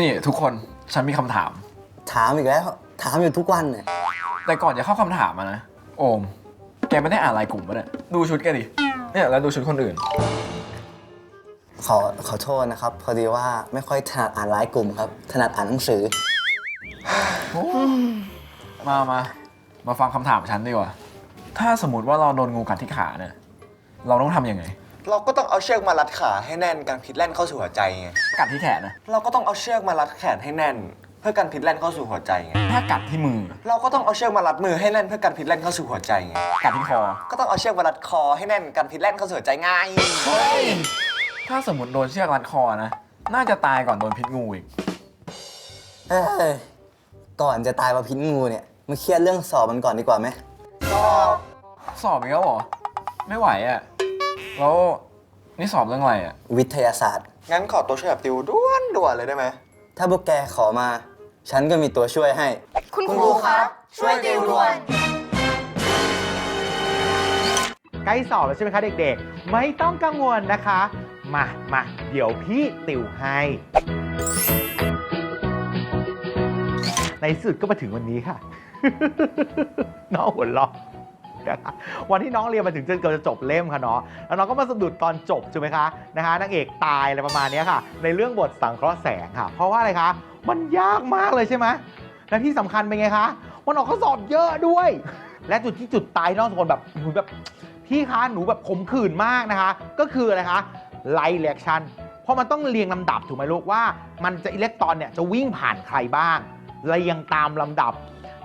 นี่ทุกคนฉันมีคำถาม ถามอีกแล้ว ถามอยู่ทุกวันเนี่ยแต่ก่อนจะเข้าคำถามอะนะ โอม แกไม่ได้อ่านไลน์กลุ่มปะเนี่ยดูชุดแกดิเนี่ยแล้วดูชุดคนอื่น ขอขอโทษนะครับ พอดีว่าไม่ค่อยถนัดอ่านไลน์กลุ่มครับ ถนัดอ่านหนังสือ มามา มาฟังคำถามฉันดีกว่า ถ้าสมมติว่าเราโดนงูกัดที่ขาเนี่ย เราต้องทำยังไง เราก็ต้องเอาเชือกมารัดขาให้แน่นกันพิษแล่นเข้าสู่หัวใจไงกัดที่แขนนะ เราก็ต้องเอาเชือกมารัดแขนให้แน่น เพื่อกันพิษแล่นเข้าสู่หัวใจไงถ้ากัดที่มือ เราก็ต้องเอาเชือกมารัดมือให้แน่นเพื่อกันพิษแล่นเข้าสู่หัวใจไงกัดที่คอ ก็ต้องเอาเชือกมารัดคอให้แน่นกันพิษแล่นเข้าสู่หัวใจง่ายถ้าสมมติโดนเชือกรัดคอนะ น่าจะตายก่อนโดนพิษงูอีก เอ้ยก่อนจะตายมาพิษงูเนี่ยมาเครียดเรื่องสอบมันก่อนดีกว่าไหม สอบอีกแล้วเหรอ ไม่ไหวอะ แล้วนี่สอบเรื่องอะไรอะวิทยาศาสตร์ งั้นขอตัวช่วยแบบติวด้วนด่วนเลยได้ไหม ถ้าพวกแกขอมา ฉันก็มีตัวช่วยให้ คุณครูครับ ช่วยติวด่วน ใกล้สอบแล้วใช่ไหมคะเด็กๆ ไม่ต้องกังวลนะคะ มามาเดี๋ยวพี่ติวให้ ในสุดก็มาถึงวันนี้ค่ะ น้องหัวเราะ นะคะวันที่น้องเรียนมาถึงจนเกือบจะจบเล่มค่ะเนาะแล้วน้องก็มาสะดุดตอนจบใช่ไหมคะนะคะนางเอกตายอะไรประมาณนี้ค่ะ ในเรื่องบทสังเคราะห์แสงค่ะ เพราะว่าอะไรคะมันยากมากเลยใช่ไหมและที่สำคัญเป็นไงคะมันออกข้อสอบเยอะด้วย และจุดที่จุดตายน้องสกคนแบบหนูแบบพี่คะหนูแบบขมขื่นมากนะคะ ก็คืออะไรคะไลท์เ a คชั่นเพราะมันต้องเรียงลำดับถูกไหมลูกว่า มันจะอิเล็กตรอนเนี่ยจะวิ่งผ่านใครบ้างเรียงตามลำดับ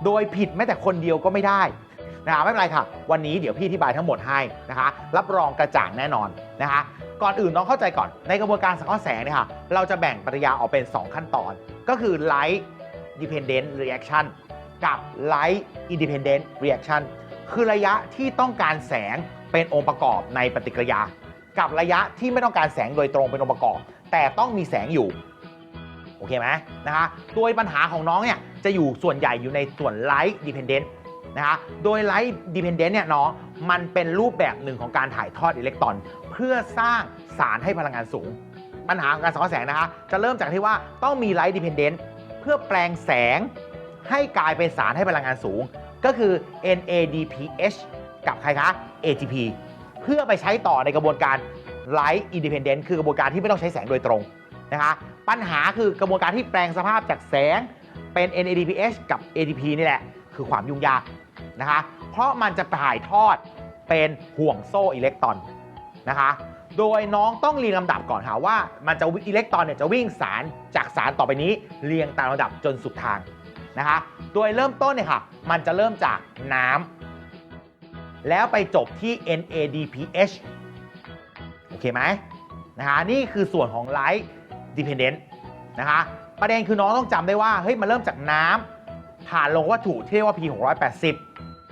โดยผิดแม้แต่คนเดียวก็ไม่ได้ นะคะไม่เป็นไรค่ะ วันนี้เดี๋ยวพี่อธิบายทั้งหมดให้นะคะ รับรองกระจ่างแน่นอนนะคะ ก่อนอื่นน้องเข้าใจก่อนในกระบวนการสังเคราะห์แสงเนี่ยค่ะเราจะแบ่งปฏิกิริยาออกเป็น 2 ขั้นตอน ก็คือ light dependent reaction กับ light independent reaction คือระยะที่ต้องการแสงเป็นองค์ประกอบในปฏิกิริยา กับระยะที่ไม่ต้องการแสงโดยตรงเป็นองค์ประกอบ แต่ต้องมีแสงอยู่โอเคไหมนะคะโดยปัญหาของน้องเนี่ยจะอยู่ส่วนใหญ่อยู่ในส่วน light dependent นะคะโดย light dependent เนี่ยน้องมันเป็นรูปแบบหนึ่งของการถ่ายทอดอิเล็กตรอน เพื่อสร้างสารให้พลังงานสูง ปัญหาของการสังเคราะห์แสงนะคะ จะเริ่มจากที่ว่าต้องมี light dependent เพื่อแปลงแสงให้กลายเป็นสารให้พลังงานสูง ก็คือ NADPH กับใครคะ ATP เพื่อไปใช้ต่อในกระบวนการ light independent คือกระบวนการที่ไม่ต้องใช้แสงโดยตรงนะคะปัญหาคือกระบวนการที่แปลงสภาพจากแสงเป็น NADPH กับ ATP นี่แหละ คือความยุ่งยาก นะคะ เพราะมันจะถ่ายทอดเป็นห่วงโซ่อิเล็กตรอนนะคะ โดยน้องต้องเรียงลำดับก่อนค่ะว่ามันจะอิเล็กตรอนเนี่ยจะวิ่งสารจากสารต่อไปนี้เรียงตามลำดับจนสุดทางนะคะ โดยเริ่มต้นเนี่ยค่ะ มันจะเริ่มจากน้ำแล้วไปจบที่ NADPH โอเคไหมนะคะนี่คือส่วนของ Light Dependent นะคะประเด็นคือน้องต้องจำได้ว่าเฮ้ยมันเริ่มจากน้ำผ่านลงวัตถุที่เรียกว่า P 680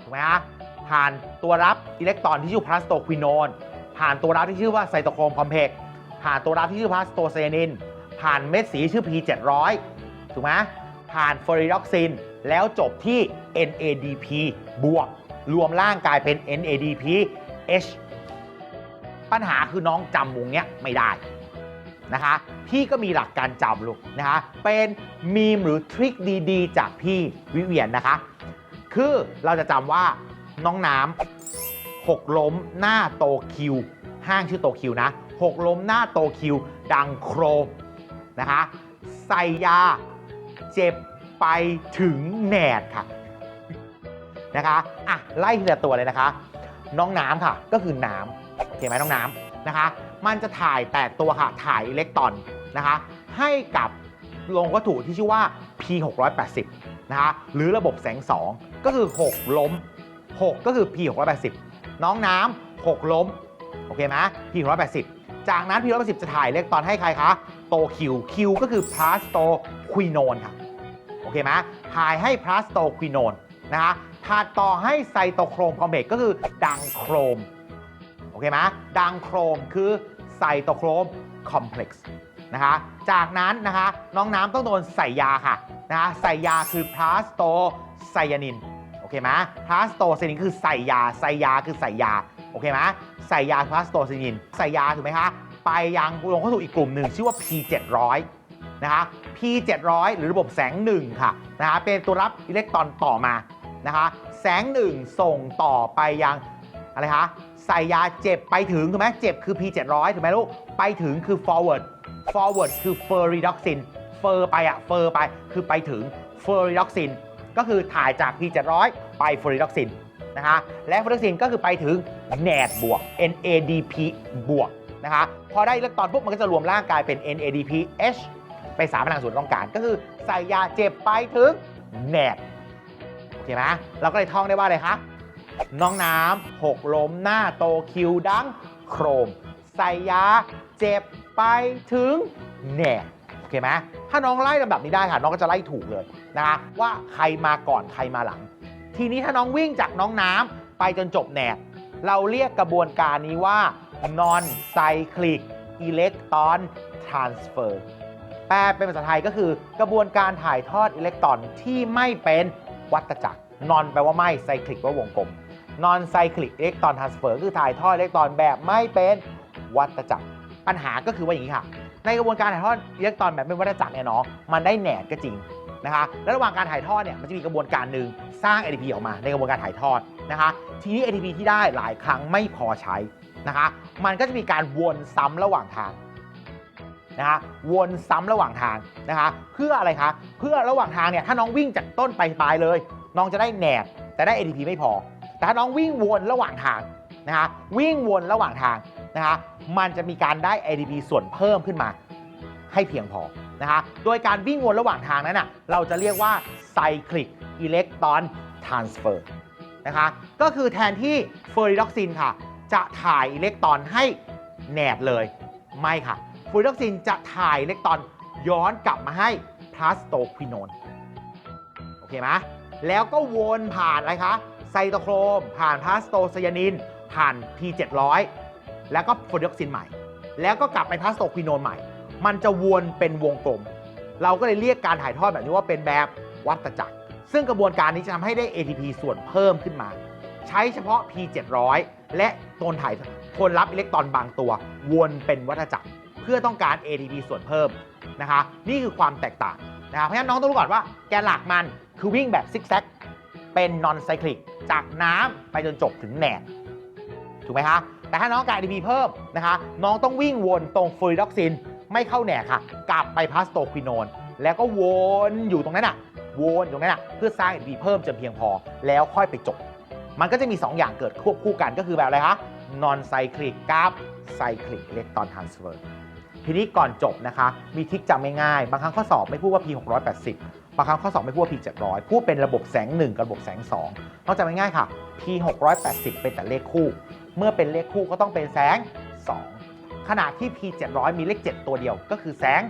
ถูกไหมคะผ่านตัวรับอิเล็กตรอนที่ชื่อพลาสโตควินโนผ่านตัวรับที่ชื่อว่าไซโตโครมคอมเพล็กผ่านตัวรับที่ชื่อพลาสโตเซนิน ผ่านเม็ดสีชื่อ P 700 ถูกไหมผ่านฟอริดอกซิน แล้วจบที่ NADP บวก รวมร่างกายเป็น NADP H ปัญหาคือน้องจำวงเนี้ยไม่ได้นะคะพี่ก็มีหลักการจำลูกนะคะเป็นมีมหรือทริคดีๆ จากพี่วิเวียนนะคะ คือเราจะจำว่าน้องน้ำหกล้มหน้าโตคิว ห้างชื่อโตคิวนะหกล้มหน้าโตคิว ดังโครมนะคะใส่ยาเจ็บไปถึงแหนดค่ะนะคะอะไล่ทีละตัวเลยนะคะ น้องน้ำค่ะ ก็คือน้ำโอเคไหมน้องน้ำนะคะ มันจะถ่ายแตกตัวค่ะ ถ่ายอิเล็กตรอนนะคะ ให้กับลงวัตถุที่ชื่อว่า P 680นะคะ หรือระบบแสง2 ก็คือ 6 ล้ม 6 ก็คือ P 680 น้องน้ำ6ล้ม โอเคไหม P 680 จากนั้น P 680จะถ่ายเล็กตอนให้ใครคะโตคิวคิวก็คือพลาสโตควินโนค่ะ โอเคไหมถ่ายให้พลาสโตควินโนนะคะถัดต่อให้ไซโตโครมคอมเพล็กซ์ก็คือดังโครม โอเคไหมดังโครมคือไซโตโครมคอมเพล็กซ์นะคะ จากนั้นนะคะน้องน้ำต้องโดนใส่ยาค่ะนะคะใส่ยาคือพลาสโตไซยานิน เคไหมพลาสโตไซยานินคือใส่ยาใส่ยาคือใส่ยาโอเคไหมใส่ยาพลาสโตไซยานินใส่ยาถูกไหมคะไปยังลงเข้าสู่อีกกลุ่มหนึ่งชื่อว่า P 700 นะคะ P 700 หรือระบบแสงหนึ่งค่ะนะคะเป็นตัวรับอิเล็กตรอนต่อมานะคะแสงหนึ่งส่งต่อไปยังอะไรคะใส่ยาเจ็บไปถึงถูกไหมเจ็บคือ P 700 ถูกไหมลูกไปถึงคือ forward forward คือ fer redoxin fer ไปอะ fer ไปคือไปถึง fer redoxin ก็คือถ่ายจาก P 700 ไป fer redoxin นะคะและ fer redoxin ก็คือไปถึง NAD บวก NADP บวกนะคะพอได้อิเล็กตรอนปุ๊บมันก็จะรวมร่างกายเป็น NADPH ไปสามพลังส่วนต้องการ ก็คือใส่ยาเจ็บไปถึง NAD โอเคไหมเราก็เลยท่องได้ว่าอะไรคะน้องน้ำหกล้มหน้าโตคิวดังโครม ใส่ยาเจ็บไปถึงแหน่โอเคไหมถ้าน้องไล่ลำดับนี้ได้ค่ะน้องก็จะไล่ถูกเลยนะคะว่าใครมาก่อนใครมาหลัง ทีนี้ถ้าน้องวิ่งจากน้องน้ำไปจนจบแหนกเราเรียกกระบวนการนี้ว่า non cyclic electron transfer แปลเป็นภาษาไทยก็คือกระบวนการถ่ายทอดอิเล็กตรอนที่ไม่เป็นวัฏจักร non แปลว่าไม่ไซคลิกว่าวงกลม non cyclic electron transfer คือถ่ายทอดอิเล็กตรอนแบบไม่เป็นวัฏจักร ปัญหาก็คือว่าอย่างนี้ค่ะ ในกระบวนการถ่ายทอดอิเล็กตรอนแบบไม่เป็นวัฏจักรเนี่ยเนาะมันได้แหนดก็จริงนะคะและระหว่างการถ่ายทอดเนี่ยมันจะมีกระบวนการหนึ่งสร้าง ATP ออกมาในกระบวนการถ่ายทอดนะคะทีนี้ ATP ที่ได้หลายครั้งไม่พอใช้นะคะมันก็จะมีการวนซ้ำระหว่างทางนะคะวนซ้ำระหว่างทางนะคะเพื่ออะไรคะเพื่อระหว่างทางเนี่ยถ้าน้องวิ่งจากต้นไปปลายเลย น้องจะได้แหนบแต่ได้ ATP ไม่พอ แต่ถ้าน้องวิ่งวนระหว่างทางนะคะวิ่งวนระหว่างทาง นะคะมันจะมีการได้ ATP ส่วนเพิ่มขึ้นมาให้เพียงพอนะคะโดยการวิ่งวนระหว่างทางนั้นนะเราจะเรียกว่า cyclic electron transfer นะคะก็คือแทนที่เฟอริดอกซินค่ะ จะถ่ายอิเล็กตรอนให้แหนบเลยไม่ค่ะฟูริดอกซินจะถ่ายอิเล็กตรอนย้อนกลับมาให้พลาสโตควินอนโอเคไหมแล้วก็วนผ่านอะไรคะไซโตโครม ผ่านพลาสโตไซยานิน ผ่าน P700 แล้วก็ฟลูริดอกซินใหม่ แล้วก็กลับไปพลาสโตควินอนใหม่ มันจะวนเป็นวงกลม เราก็เลยเรียกการถ่ายทอดแบบนี้ว่าเป็นแบบวัฏจักร ซึ่งกระบวนการนี้จะทำให้ได้ ATP ส่วนเพิ่มขึ้นมา ใช้เฉพาะ P700 และโทนถ่ายโทนรับอิเล็กตรอนบางตัว วนเป็นวัฏจักร เพื่อต้องการ ATP ส่วนเพิ่มนะคะ นี่คือความแตกต่างนะคะเพราะฉะนั้นน้องต้องรู้ก่อนว่าแกนหลักมันคือวิ่งแบบซิกแซกเป็น non cyclic จากน้ำไปจนจบถึงแหนกถูกไหมคะ แต่ถ้าน้องการ ATP เพิ่มนะคะ น้องต้องวิ่งวนตรงฟลูริดอกซิน ไม่เข้าแหนกค่ะ กลับไปพาสโตควินอนแล้วก็วนอยู่ตรงนั้นอะ วนอยู่ตรงนั้นอะ เพื่อสร้าง ATP เพิ่มจนเพียงพอ แล้วค่อยไปจบ มันก็จะมี 2 อย่างเกิดควบคู่กันก็คือแบบอะไรคะ non cyclic กับ cyclic electron transfer ทีนี้ก่อนจบนะคะ มีทิกจำง่ายๆ บางครั้งข้อสอบไม่พูดว่า P 680บางครั้งข้อสอบไม่พูดว่า P 700พูดเป็นระบบแสง 1 กับระบบแสง2ต้องจำง่ายๆค่ะ P 680เป็นแต่เลขคู่ เมื่อเป็นเลขคู่ก็ต้องเป็นแสง 2 ขณะที่ P 700มีเลข 7 ตัวเดียวก็คือแสง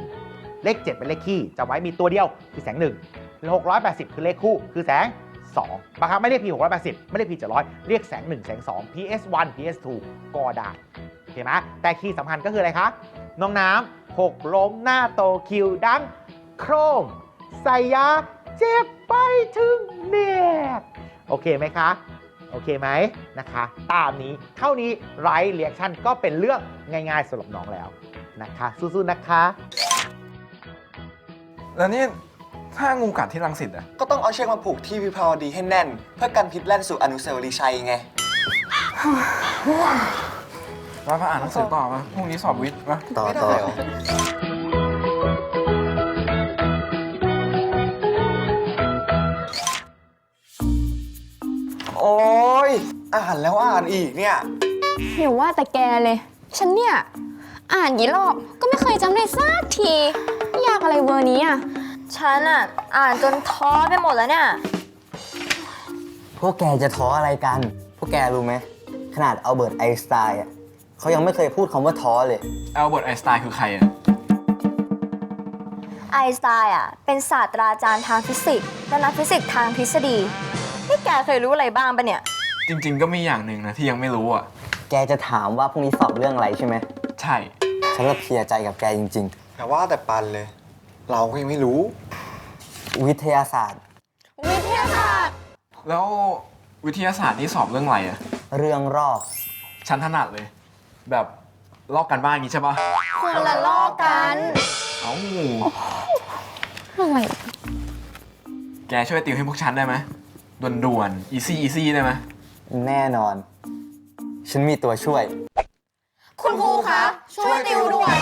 1 เลข 7 เป็นเลขคี่จำไว้มีตัวเดียวคือแสง1 680 คือเลขคู่คือแสง 2บางครั้งไม่เรียก P 680ไม่เรียก P 700เรียกแสง 1 แสง 2 PS 1 PS 2ก็ได้โอเคไหมแต่คีย์สำคัญก็คืออะไรคะน้องน้ำหกล้มหน้าโตคิวดังโครมใส่ยาเจ็บไปถึงเนียบโอเคไหมคะ อเคไหมนะคะ ตามนี้เท่านี้ไรเรียกชั่นก็เป็นเรื่องง่ายๆสำหรับน้องแล้วนะคะ สู้ๆนะคะ แล้วนี่ถ้างูกัดที่รังสิตอะ ก็ต้องเอาเชือกมาผูกที่วิภาวดีให้แน่น เพื่อกันพิษแล่นสู่อนุสาวรีย์ชัยไงมามาอ่านหนังสือต่อมาพรุ่งนี้สอบวิทย์มา ต่อไม่ได้ต่อเหรอ อ่านแล้วอ่านอีกเนี่ย อย่าว่าแต่แกเลย ฉันเนี่ย อ่านกี่รอบก็ไม่เคยจำได้สักที ยากอะไรเวอร์นี้อะ ฉันอะอ่านจนท้อไปหมดแล้วเนี่ย พวกแกจะท้ออะไรกัน พวกแกรู้ไหม ขนาดอัลเบิร์ตไอน์สไตน์อะเขายังไม่เคยพูดคำว่าท้อเลยอัลเบิร์ตไอน์สไตน์คือใครอะ ไอน์สไตน์อะเป็นศาสตราจารย์ทางฟิสิกส์และนักฟิสิกส์ทางทฤษฎีนี่แกเคยรู้อะไรบ้างปะเนี่ย จริง ๆ ก็มีอย่างหนึ่งนะที่ยังไม่รู้อะ แกจะถามว่าพรุ่งนี้สอบเรื่องอะไรใช่ไหม ใช่ ฉันก็เพลียใจกับแกจริง แต่ว่าแต่ปันเลย เราก็ยังไม่รู้ ๆ วิทยาศาสตร์ วิทยาศาสตร์ แล้ววิทยาศาสตร์นี่สอบเรื่องอะไรอะ เรื่องรอกฉันถนัดเลย แบบลอกกันบ้านอย่างงี้ใช่ปะคนละลอกกัน เอ้าอะไร แกช่วยติวให้พวกฉันได้ไหมด่วนๆ easy easy ได้ไหม แน่นอน ฉันมีตัวช่วย คุณครูคะช่วยติวด่วน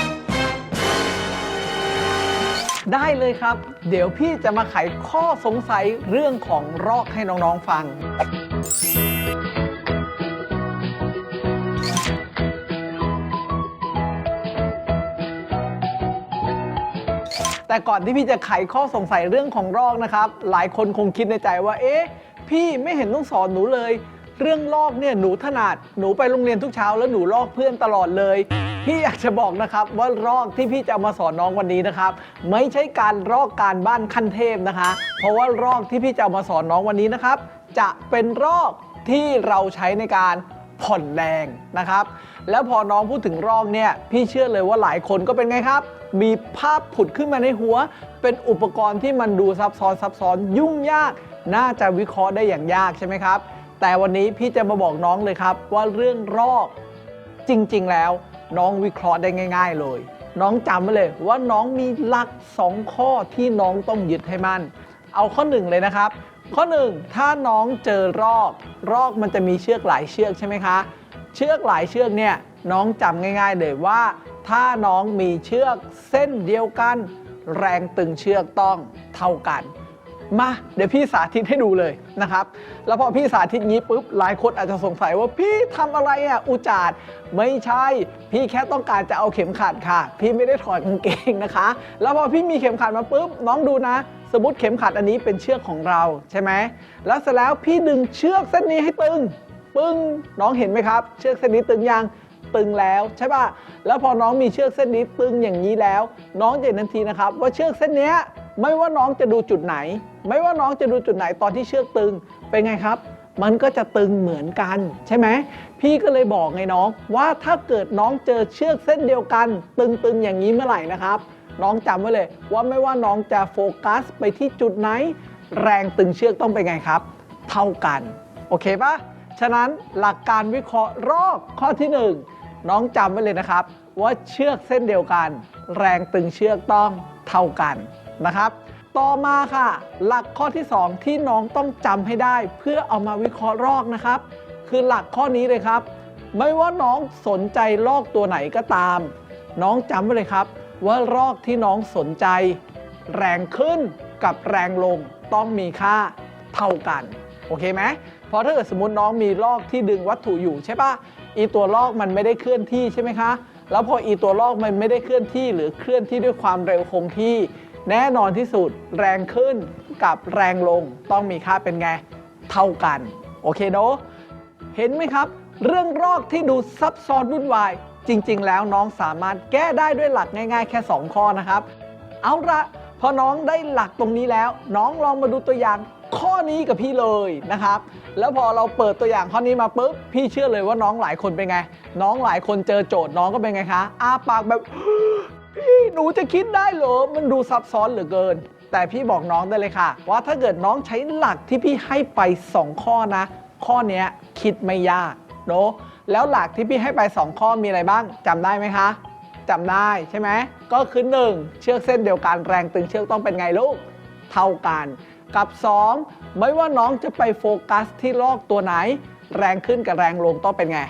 ได้เลยครับ เดี๋ยวพี่จะมาไขข้อสงสัยเรื่องของรอกให้น้องๆฟัง แต่ก่อนที่พี่จะไขข้อสงสัยเรื่องของรอกนะครับ หลายคนคงคิดในใจว่า เอ๊ะ พี่ไม่เห็นต้องสอนหนูเลย เรื่องลอกเนี่ยหนูถนัดหนูไปโรงเรียนทุกเช้า แล้วหนูลอกเพื่อนตลอดเลย พี่อยากจะบอกนะครับว่ารอกที่พี่จะเอามาสอนน้องวันนี้นะครับ ไม่ใช่การรอกการบ้านขั้นเทพนะคะ เพราะว่ารอกที่พี่จะเอามาสอนน้องวันนี้นะครับ จะเป็นรอกที่เราใช้ในการผ่อนแรงนะครับ แล้วพอน้องพูดถึงรอกเนี่ย พี่เชื่อเลยว่าหลายคนก็เป็นไงครับ มีภาพผุดขึ้นมาในหัว เป็นอุปกรณ์ที่มันดูซับซ้อนซับซ้อนยุ่งยาก น่าจะวิเคราะห์ได้อย่างยากใช่ไหมครับ แต่วันนี้พี่จะมาบอกน้องเลยครับว่าเรื่องรอกจริง ๆ แล้ว น้องวิเคราะห์ได้ง่าย ๆ เลย น้องจำไว้เลยว่าน้องมีหลัก 2 ข้อที่น้องต้องยึดให้มั่นเอาข้อ1เลยนะครับ ข้อ1ถ้าน้องเจอรอก รอกมันจะมีเชือกหลายเชือกใช่ไหมคะ เชือกหลายเชือกเนี่ยน้องจำง่าย ๆ เลยว่า ถ้าน้องมีเชือกเส้นเดียวกัน แรงตึงเชือกต้องเท่ากัน มาเดี๋ยวพี่สาธิตให้ดูเลยนะครับ แล้วพอพี่สาธิตงี้ปุ๊บหลายคนอาจจะสงสัยว่าพี่ทำอะไรอะอุจาดไม่ใช่ พี่แค่ต้องการจะเอาเข็มขัดค่ะ พี่ไม่ได้ถอดกางเกงนะคะ แล้วพอพี่มีเข็มขัดมาปุ๊บน้องดูนะสมมติเข็มขัดอันนี้เป็นเชือกของเราใช่ไหม แล้วเสร็จแล้วพี่ดึงเชือกเส้นนี้ให้ตึง ปึ้ง น้องเห็นไหมครับ เชือกเส้นนี้ตึงยัง ตึงแล้วใช่ป่ะ แล้วพอน้องมีเชือกเส้นนี้ตึงอย่างนี้แล้ว น้องจะเห็นทันทีนะครับ ว่าเชือกเส้นเนี้ย ไม่ว่าน้องจะดูจุดไหน ไม่ว่าน้องจะดูจุดไหนตอนที่เชือกตึง เป็นไงครับ มันก็จะตึงเหมือนกัน ใช่ไหม พี่ก็เลยบอกไงน้องว่าถ้าเกิดน้องเจอเชือกเส้นเดียวกัน ตึงๆอย่างนี้เมื่อไหร่นะครับ น้องจำไว้เลย ว่าไม่ว่าน้องจะโฟกัสไปที่จุดไหน แรงตึงเชือกต้องเป็นไงครับ เท่ากัน โอเคปะฉะนั้นหลักการวิเคราะห์รอบข้อที่ 1 น้องจำไว้เลยนะครับ ว่าเชือกเส้นเดียวกัน แรงตึงเชือกต้องเท่ากัน นะครับ ต่อมาค่ะ หลักข้อที่ 2 ที่น้องต้องจำให้ได้ เพื่อเอามาวิเคราะห์รอกนะครับ คือหลักข้อนี้เลยครับ ไม่ว่าน้องสนใจลอกตัวไหนก็ตาม น้องจำไว้เลยครับ ว่ารอกที่น้องสนใจ แรงขึ้นกับแรงลงต้องมีค่าเท่ากันโอเคไหมเพราะถ้าเกิดสมมติน้องมีลอกที่ดึงวัตถุอยู่ใช่ปะอีตัวลอกมันไม่ได้เคลื่อนที่ใช่ไหมคะ แล้วพออีตัวลอกมันไม่ได้เคลื่อนที่ หรือเคลื่อนที่ด้วยความเร็วคงที่ แน่นอนที่สุดแรงขึ้นกับแรงลงต้องมีค่าเป็นไง เท่ากัน โอเคเนอะเห็นไหมครับ เรื่องรอกที่ดูซับซ้อนวุ่นวาย จริง ๆ แล้วน้องสามารถแก้ได้ด้วยหลักง่ายๆ แค่ 2 ข้อนะครับ เอาละพอน้องได้หลักตรงนี้แล้ว น้องลองมาดูตัวอย่างข้อนี้กับพี่เลยนะครับ แล้วพอเราเปิดตัวอย่างข้อนี้มาปุ๊บ พี่เชื่อเลยว่าน้องหลายคนเป็นไง น้องหลายคนเจอโจทย์น้องก็เป็นไงคะอาปากแบบ พี่หนูจะคิดได้เหรอ มันดูซับซ้อนเหลือเกิน แต่พี่บอกน้องได้เลยค่ะ ว่าถ้าเกิดน้องใช้หลักที่พี่ให้ไป 2 ข้อนะ ข้อเนี้ยคิดไม่ยากเนอะแล้วหลักที่พี่ให้ไป 2 ข้อมีอะไรบ้างจำได้ไหมคะจำได้ใช่ไหมก็คือ 1 เชือกเส้นเดียวกันแรงตึงเชือกต้องเป็นไงลูก เท่ากันกับ 2 ไม่ว่าน้องจะไปโฟกัสที่ลอกตัวไหน แรงขึ้นกับแรงลงต้องเป็นไง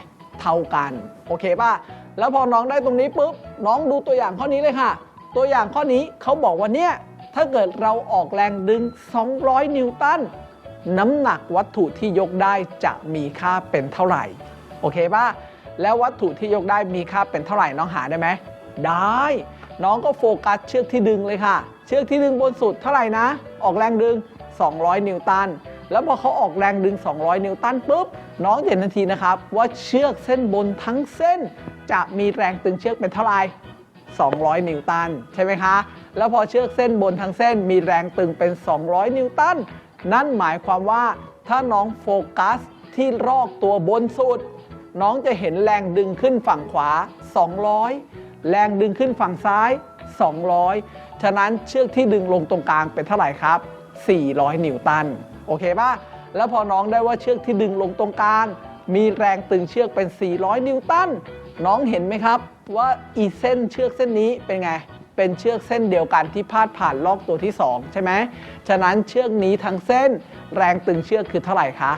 เท่ากัน โอเคป่ะ แล้วพอน้องได้ตรงนี้ปุ๊บน้องดูตัวอย่างข้อนี้เลยค่ะ ตัวอย่างข้อนี้เขาบอกว่าเนี่ยถ้าเกิดเราออกแรงดึง 200 นิวตันน้ำหนักวัตถุที่ยกได้จะมีค่าเป็นเท่าไหร่ โอเคป่ะแล้ววัตถุที่ยกได้มีค่าเป็นเท่าไหร่น้องหาได้ไหมได้ น้องก็โฟกัสเชือกที่ดึงเลยค่ะ เชือกที่ดึงบนสุดเท่าไหร่นะ ออกแรงดึง 200 นิวตันแล้วพอเขาออกแรงดึง 200 นิวตันปุ๊บน้องเห็นทันทีนะครับ ว่าเชือกเส้นบนทั้งเส้น จะมีแรงตึงเชือกเป็นเท่าไหร่200 นิวตันใช่ไหมคะ แล้วพอเชือกเส้นบนทั้งเส้นมีแรงตึงเป็น 200 นิวตัน นั่นหมายความว่าถ้าน้องโฟกัสที่รอกตัวบนสุด น้องจะเห็นแรงดึงขึ้นฝั่งขวา 200 แรงดึงขึ้นฝั่งซ้าย 200 ฉะนั้นเชือกที่ดึงลงตรงกลางเป็นเท่าไหร่ครับ 400 นิวตัน โอเคป่ะ แล้วพอน้องได้ว่าเชือกที่ดึงลงตรงกลาง มีแรงตึงเชือกเป็น 400 นิวตัน น้องเห็นไหมครับว่าอีเส้นเชือกเส้นนี้เป็นไง เป็นเชือกเส้นเดียวกันที่พาดผ่านลอกตัวที่ 2 ใช่ไหมฉะนั้นเชือกนี้ทั้งเส้นแรงตึงเชือกคือเท่าไหร่คะ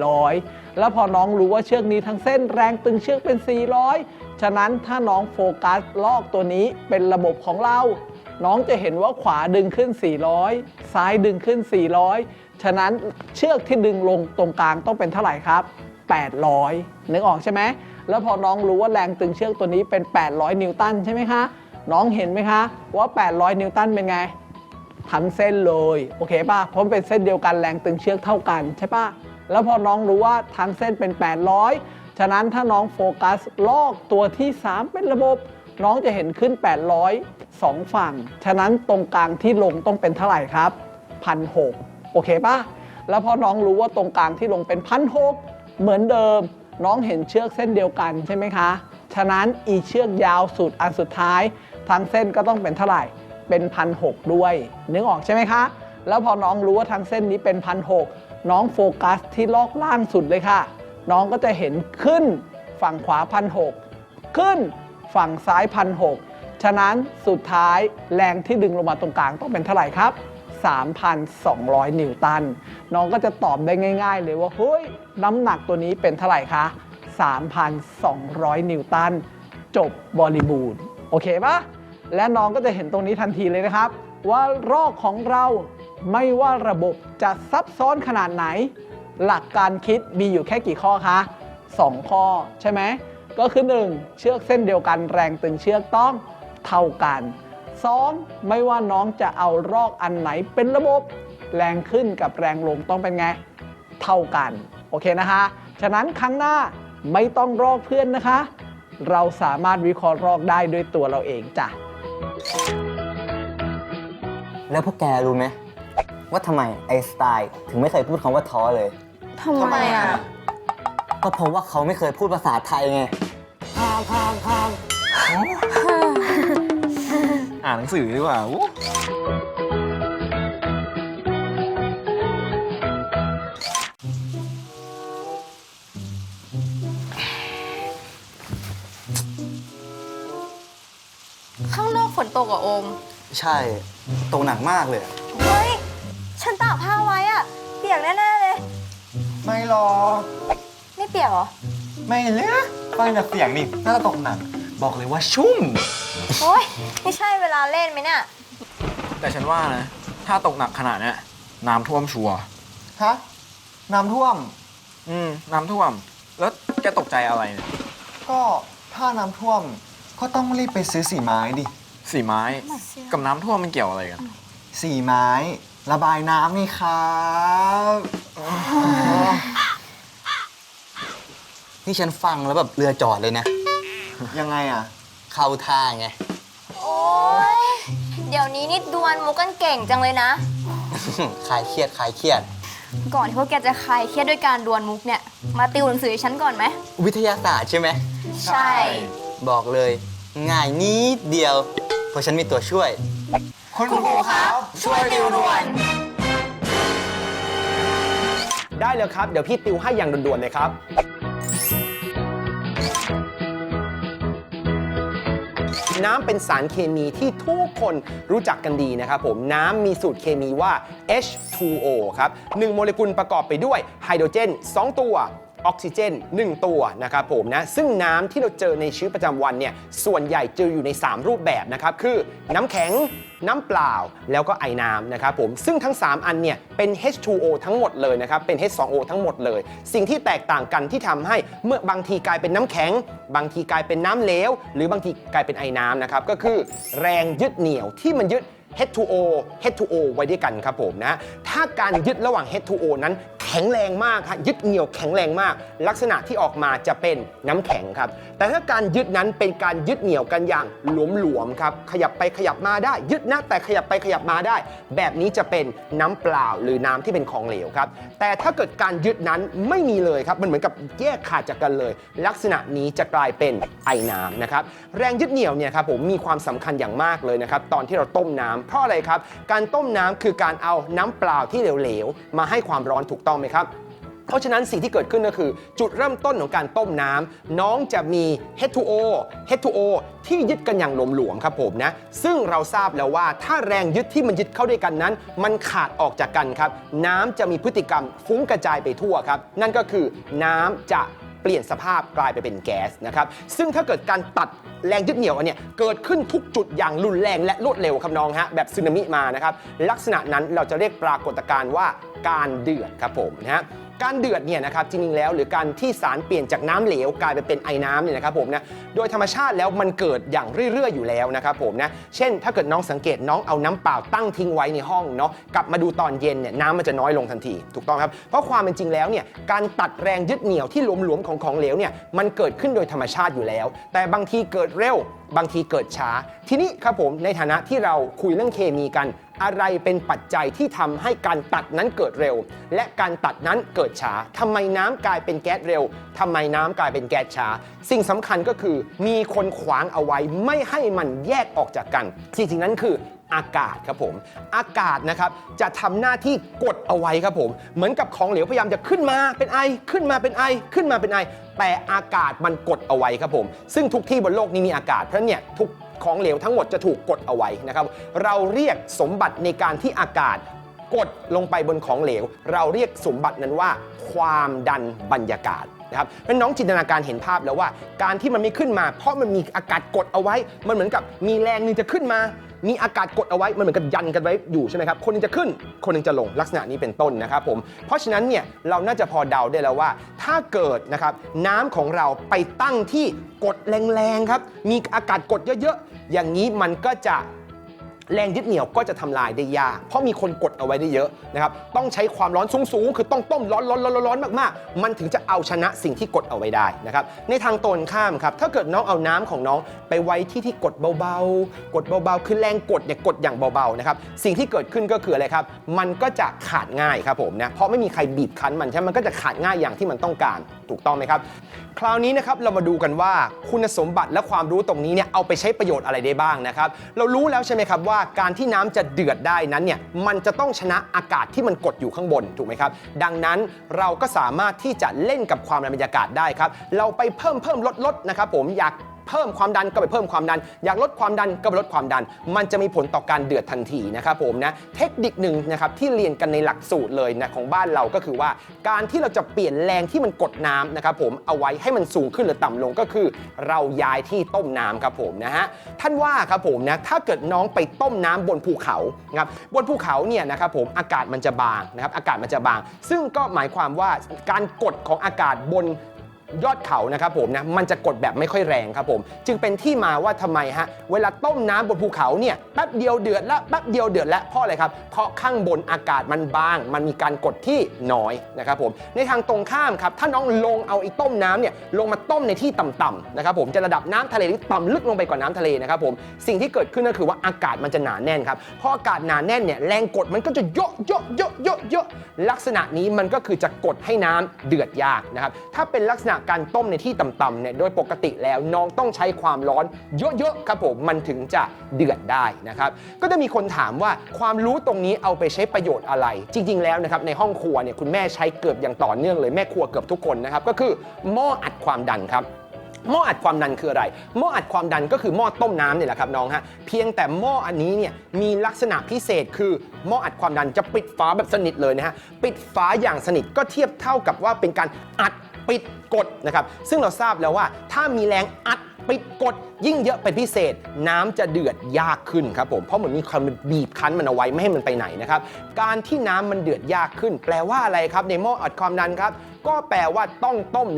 400 แล้วพอน้องรู้ว่าเชือกนี้ทั้งเส้นแรงตึงเชือกเป็น 400 ฉะนั้นถ้าน้องโฟกัสลอกตัวนี้เป็นระบบของเรา น้องจะเห็นว่าขวาดึงขึ้น 400 ซ้ายดึงขึ้น 400 ฉะนั้นเชือกที่ดึงลงตรงกลางต้องเป็นเท่าไหร่ครับ 800 นึกออกใช่ไหม แล้วพอน้องรู้ว่าแรงตึงเชือกตัวนี้เป็น 800 นิวตันใช่ไหมคะ น้องเห็นไหมคะ ว่า 800 นิวตันเป็นไง ทั้งเส้นเลย โอเคป่ะ เพราะมันเป็นเส้นเดียวกันแรงตึงเชือกเท่ากันใช่ป่ะ แล้วพอน้องรู้ว่าทั้งเส้นเป็น 800 ฉะนั้นถ้าน้องโฟกัสลอกตัวที่ 3 เป็นระบบ น้องจะเห็นขึ้น 800สองฝั่ง ฉะนั้นตรงกลางที่ลงต้องเป็นเท่าไหร่ครับพันหโอเคป่ะ แล้วพอน้องรู้ว่าตรงกลางที่ลงเป็นพันหเหมือนเดิม น้องเห็นเชือกเส้นเดียวกันใช่ไหมคะ ฉะนั้นอีเชือกยาวสุดอันสุดท้ายทั้งเส้นก็ต้องเป็นเท่าไหร่ เป็นพันหด้วย นึกออกใช่ไหมคะ แล้วพอน้องรู้ว่าทั้งเส้นนี้เป็นพันหน้องโฟกัสที่ลอกล่างสุดเลยค่ะ น้องก็จะเห็นขึ้นฝั่งขวาพันหขึ้นฝั่งซ้ายพันหฉะนั้นสุดท้ายแรงที่ดึงลงมาตรงกลางต้องเป็นเท่าไหร่ครับ 3,200 นิวตัน น้องก็จะตอบได้ง่ายๆเลยว่า เฮ้ย น้ำหนักตัวนี้เป็นเท่าไหร่คะ 3,200 นิวตัน จบบริบูรณ์ โอเคปะและน้องก็จะเห็นตรงนี้ทันทีเลยนะครับ ว่ารอกของเราไม่ว่าระบบจะซับซ้อนขนาดไหน หลักการคิดมีอยู่แค่กี่ข้อคะ 2 ข้อใช่ไหม ก็คือ 1 เชือกเส้นเดียวกันแรงตึงเชือกต้องเท่ากัน 2. ไม่ว่าน้องจะเอารอกอันไหนเป็นระบบ แรงขึ้นกับแรงลงต้องเป็นไง เท่ากัน โอเคนะคะ ฉะนั้นครั้งหน้าไม่ต้องรอกเพื่อนนะคะ เราสามารถวิเคราะห์รอกได้ด้วยตัวเราเองจ้ะ แล้วพวกแกรู้ไหมว่าทำไมไอน์สไตล์ถึงไม่เคยพูดคำว่าท้อเลย ทำไมอะ ก็เพราะว่าเขาไม่เคยพูดภาษาไทยไงอ่านหนังสือดีกว่าอู้ข้างนอกฝนตกอะโอม ใช่ตกหนักมากเลยเฮ้ย ฉันตากผ้าไว้อะเปียกแน่ๆเลย ไม่หรอกไม่เปียกเหรอ ไม่เลยฟังจากเสียงนี่น่าจะตกหนัก บอกเลยว่าชุ่ม โอ๊ย ไม่ใช่เวลาเล่นไหมเนี่ย แต่ฉันว่านะ ถ้าตกหนักขนาดเนี้ยน้ำท่วมชัวร์ฮะน้ำท่วม อืม น้ำท่วม แล้วแกตกใจอะไรเนี่ยก็ถ้าน้ำท่วมก็ต้องรีบไปซื้อสีไม้ดิ สีไม้ กับน้ำท่วมมันเกี่ยวอะไรกัน สีไม้ ระบายน้ำนี่ครับนี่ฉันฟังแล้วแบบเรือจอดเลยนะ ยังไงอะ เข้าท่าไง โอ๊ยเดี๋ยวนี้นี่ดวลมุกกันเก่งจังเลยนะ คลายเครียดคลายเครียด ก่อนที่พวกแกจะคลายเครียดด้วยการดวลมุกเนี่ย มาติวหนังสือให้ฉันก่อนไหม วิทยาศาสตร์ใช่ไหม ใช่ บอกเลย ง่ายนิดเดียว เพราะฉันมีตัวช่วย คุณครูครับ ช่วยดิวด่วน ได้เลยครับ เดี๋ยวพี่ติวให้อย่างด่วนๆเลยครับ น้ำเป็นสารเคมีที่ทุกคนรู้จักกันดีนะครับผมน้ำมีสูตรเคมีว่า H2O ครับ1โมเลกุลประกอบไปด้วยไฮโดรเจน 2 ตัวออกซิเจน 1 ตัวนะครับผมนะซึ่งน้ำที่เราเจอในชีวิตประจำวันเนี่ยส่วนใหญ่เจออยู่ใน 3 รูปแบบนะครับ คือน้ำแข็ง น้ำเปล่าแล้วก็ไอน้ำนะครับผมซึ่งทั้ง 3 อันเนี่ยเป็น H2O ทั้งหมดเลยนะครับเป็น H2O ทั้งหมดเลย สิ่งที่แตกต่างกันที่ทำให้เมื่อบางทีกลายเป็นน้ำแข็ง บางทีกลายเป็นน้ำเหลวหรือบางทีกลายเป็นไอน้ำนะครับก็คือแรงยึดเหนี่ยวที่มันยึด H2O H2O ไว้ด้วยกันครับผมนะ ถ้าการยึดระหว่าง H2O นั้นแข็งแรงมากครับยึดเหนี่ยวแข็งแรงมาก ลักษณะที่ออกมาจะเป็นน้ำแข็งครับ แต่ถ้าการยึดนั้นเป็นการยึดเหนี่ยวกันอย่างหลวมๆครับ ขยับไปขยับมาได้ ยึดนะแต่ขยับไปขยับมาได้ แบบนี้จะเป็นน้ำเปล่าหรือน้ำที่เป็นของเหลวครับ แต่ถ้าเกิดการยึดนั้นไม่มีเลยครับ มันเหมือนกับแยกขาดจากกันเลย ลักษณะนี้จะกลายเป็นไอน้ำนะครับ แรงยึดเหนี่ยวเนี่ยครับผมมีความสำคัญอย่างมากเลยนะครับ ตอนที่เราต้มน้ำเพราะอะไรครับ การต้มน้ำคือการเอาน้ำเปล่าที่เหลวๆ มาให้ความร้อนถูกต้องไหมครับเพราะฉะนั้นสิ่งที่เกิดขึ้นก็คือ จุดเริ่มต้นของการต้มน้ำน้องจะมี H2O H2O ที่ยึดกันอย่างหลวมๆครับผมนะ ซึ่งเราทราบแล้วว่าถ้าแรงยึดที่มันยึดเข้าด้วยกันนั้น มันขาดออกจากกันครับ น้ำจะมีพฤติกรรมฟุ้งกระจายไปทั่วครับ นั่นก็คือน้ำจะ ปลี่ยนสภาพกลายไปเป็นแก๊สนะครับซึ่งถ้าเกิดการตัดแรงยึดเหนี่ยวอันเนี้ยเกิดขึ้นทุกจุดอย่างรุนแรงและรวดเร็วครับน้องฮะแบบสึนามิมานะครับลักษณะนั้นเราจะเรียกปรากฏการณ์ว่าการเดือดครับผมนะฮะ การเดือดเนี่ยนะครับจริงๆแล้ว หรือการที่สารเปลี่ยนจากน้ำเหลวกลายไปเป็นไอน้ำเนี่ยนะครับผมนะโดยธรรมชาติแล้วมันเกิดอย่างเรื่อยๆอยู่แล้วนะครับผมนะเช่น ถ้าเกิดน้องสังเกตน้องเอาน้ำเปล่าตั้งทิ้งไว้ในห้องเนาะกลับมาดูตอนเย็นเนี่ยน้ำมันจะน้อยลงทันทีถูกต้องครับเพราะความเป็นจริงแล้วเนี่ยการตัดแรงยึดเหนี่ยวที่หลวมๆของของเหลวเนี่ยมันเกิดขึ้นโดยธรรมชาติอยู่แล้ว แต่บางทีเกิดเร็วบางทีเกิดช้า ทีนี้ครับผมในฐานะที่เราคุยเรื่องเคมีกัน อะไรเป็นปัจจัยที่ทำให้การตัดนั้นเกิดเร็ว และการตัดนั้นเกิดช้าทำไมน้ำกลายเป็นแก๊สเร็วทำไมน้ำกลายเป็นแก๊สช้า สิ่งสำคัญก็คือมีคนขวางเอาไว้ไม่ให้มันแยกออกจากกันสิ่งนั้นคือ อากาศครับผม อากาศนะครับจะทำหน้าที่กดเอาไว้ครับผม เหมือนกับของเหลวพยายามจะขึ้นมาเป็นไอ ขึ้นมาเป็นไอ ขึ้นมาเป็นไอ แต่อากาศมันกดเอาไว้ครับผม ซึ่งทุกที่บนโลกนี้มีอากาศ เพราะเนี่ยทุกของเหลวทั้งหมดจะถูกกดเอาไว้นะครับ เราเรียกสมบัติในการที่อากาศ กดลงไปบนของเหลว เราเรียกสมบัตินั้นว่า ความดันบรรยากาศนะครับเพราะฉะนั้นน้องจินตนาการเห็นภาพแล้วว่า การที่มันไม่ขึ้นมา เพราะมันมีอากาศกดเอาไว้ มันเหมือนกับมีแรงหนึงจะขึ้นมา มีอากาศกดเอาไว้ มันเหมือนกับยันกันไว้อยู่ใช่ไหมครับ คนหนึงจะขึ้น คนหนึงจะลง ลักษณะนี้เป็นต้นนะครับผม เพราะฉะนั้นเนี่ยเราน่าจะพอเดาได้แล้วว่า ถ้าเกิดนะครับน้ำของเราไปตั้งที่กดแรงๆครับ มีอากาศกดเยอะๆ อย่างนี้มันก็จะ แรงยึดเหนี่ยวก็จะทำลายได้ยาก เพราะมีคนกดเอาไว้ได้เยอะนะครับ ต้องใช้ความร้อนสูงๆ คือต้องต้มร้อนร้อนร้อนร้อนมากๆ มันถึงจะเอาชนะสิ่งที่กดเอาไว้ได้นะครับ ในทางตรงข้ามครับ ถ้าเกิดน้องเอาน้ำของน้องไปไว้ที่ที่กดเบาๆ กดเบาๆ คือแรงกดเนี่ยกดอย่างเบาๆ นะครับ สิ่งที่เกิดขึ้นก็คืออะไรครับ มันก็จะขาดง่ายครับผมนะ เพราะไม่มีใครบีบคั้นมันใช่ไหมมันก็จะขาดง่ายอย่างที่มันต้องการ ถูกต้องไหมครับ คราวนี้นะครับเรามาดูกันว่าคุณสมบัติและความรู้ตรงนี้เนี่ยเอาไปใช้ประโยชน์อะไรได้บ้างนะครับ เรารู้แล้วใช่ไหมครับว่าการที่น้ำจะเดือดได้นั้นเนี่ยมันจะต้องชนะอากาศที่มันกดอยู่ข้างบนถูกไหมครับ ดังนั้นเราก็สามารถที่จะเล่นกับความดันบรรยากาศได้ครับ เราไปเพิ่มเพิ่มลดลดนะครับผมอยาก เพิ่มความดันก็ไปเพิ่มความดัน อยากลดความดันก็ไปลดความดัน มันจะมีผลต่อการเดือดทันทีนะครับผมนะเทคนิคหนึ่งนะครับที่เรียนกันในหลักสูตรเลยนะของบ้านเราก็คือว่า การที่เราจะเปลี่ยนแรงที่มันกดน้ำนะครับผมเอาไว้ให้มันสูงขึ้นหรือต่ำลงก็คือ เราย้ายที่ต้มน้ำครับผมนะฮะท่านว่าครับผมนะถ้าเกิดน้องไปต้มน้ำบนภูเขานะครับบนภูเขาเนี่ยนะครับผมอากาศมันจะบางนะครับอากาศมันจะบาง ซึ่งก็หมายความว่าการกดของอากาศบน ยอดเขานะครับผมนะมันจะกดแบบไม่ค่อยแรงครับผม จึงเป็นที่มาว่าทำไมฮะเวลาต้มน้ำบนภูเขาเนี่ยแป๊บเดียวเดือดละแป๊บเดียวเดือดละเพราะอะไรครับเพราะข้างบนอากาศมันบาง มันมีการกดที่น้อยนะครับผมในทางตรงข้ามครับถ้าน้องลงเอาไอ้ต้มน้ำเนี่ยลงมาต้มในที่ต่ำๆนะครับผมจะระดับน้ำทะเลที่ต่ำลึกลงไปกว่าน้ำทะเลนะครับผมสิ่งที่เกิดขึ้นก็คือว่าอากาศมันจะหนาแน่นครับพออากาศหนาแน่นเนี่ยแรงกดมันก็จะเยอะเยอะเยอะเยอะเยอะลักษณะนี้มันก็คือจะกดให้น้ำเดือดยากนะครับถ้าเป็นลักษณะการต้มในที่ต่ำๆเนี่ยโดยปกติแล้วน้องต้องใช้ความร้อนเยอะๆครับผมมันถึงจะเดือดได้นะครับก็จะมีคนถามว่าความรู้ตรงนี้เอาไปใช้ประโยชน์อะไร จริง ๆ แล้วนะครับในห้องครัวเนี่ยคุณแม่ใช้เกือบอย่างต่อเนื่องเลยแม่ครัวเกือบทุกคนนะครับก็คือหม้ออัดความดันครับหม้ออัดความดันคืออะไร หม้ออัดความดันก็คือหม้อต้มน้ำเนี่ยแหละครับน้องฮะ เพียงแต่หม้ออันนี้เนี่ยมีลักษณะพิเศษคือหม้ออัดความดันจะปิดฝาแบบสนิทเลยนะฮะ ปิดฝาอย่างสนิทก็เทียบเท่ากับว่าเป็นการอัด ปิดกดนะครับ ซึ่งเราทราบแล้วว่าถ้ามีแรงอัดปิดกดยิ่งเยอะเป็นพิเศษ น้ำจะเดือดยากขึ้นครับผมเพราะเหมือนมีความบีบคั้นมันเอาไว้ไม่ให้มันไปไหนนะครับการที่น้ำมันเดือดยากขึ้น แปลว่าอะไรครับในหม้ออัดความดันครับก็แปลว่าต้องต้ม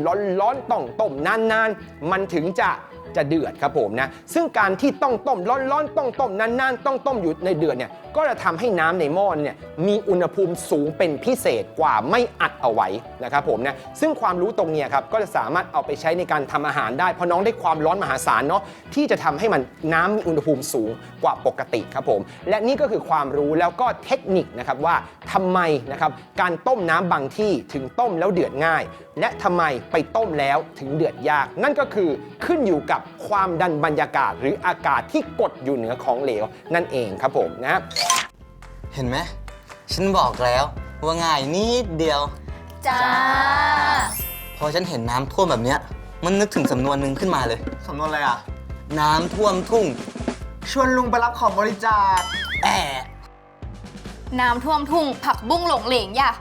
ร้อนๆต้องต้มนานๆ มันถึงจะ จะเดือดครับผมนะซึ่งการที่ต้องต้มร้อนๆต้องต้มนานๆต้องต้มอยู่ในเดือดเนี่ยก็จะทำให้น้ำในหม้อเนี่ยมีอุณหภูมิสูงเป็นพิเศษกว่าไม่อัดเอาไว้นะครับผมนะซึ่งความรู้ตรงนี้ครับก็จะสามารถเอาไปใช้ในการทำอาหารได้เพราะน้องได้ความร้อนมหาศาลเนาะที่จะทำให้มันน้ำมีอุณหภูมิสูงกว่าปกติครับผม และนี่ก็คือความรู้แล้วก็เทคนิคนะครับว่าทำไมนะครับการต้มน้ำบางที่ถึงต้มแล้วเดือดง่าย และทำไมไปต้มแล้วถึงเดือดยาก นั่นก็คือขึ้นอยู่กับความดันบรรยากาศ หรืออากาศที่กดอยู่เหนือของเหลว นั่นเองครับผมนะเห็นไหมฉันบอกแล้วว่าง่ายนิดเดียวจ้าพอฉันเห็นน้ำท่วมแบบเนี้ยมันนึกถึงสำนวนหนึ่งขึ้นมาเลย สำนวนอะไรอะ น้ำท่วมทุ่ง ชวนลุงไปรับของบริจาคแอะน้ำท่วมทุ่งผักบุ้งหลงเหลงอย่า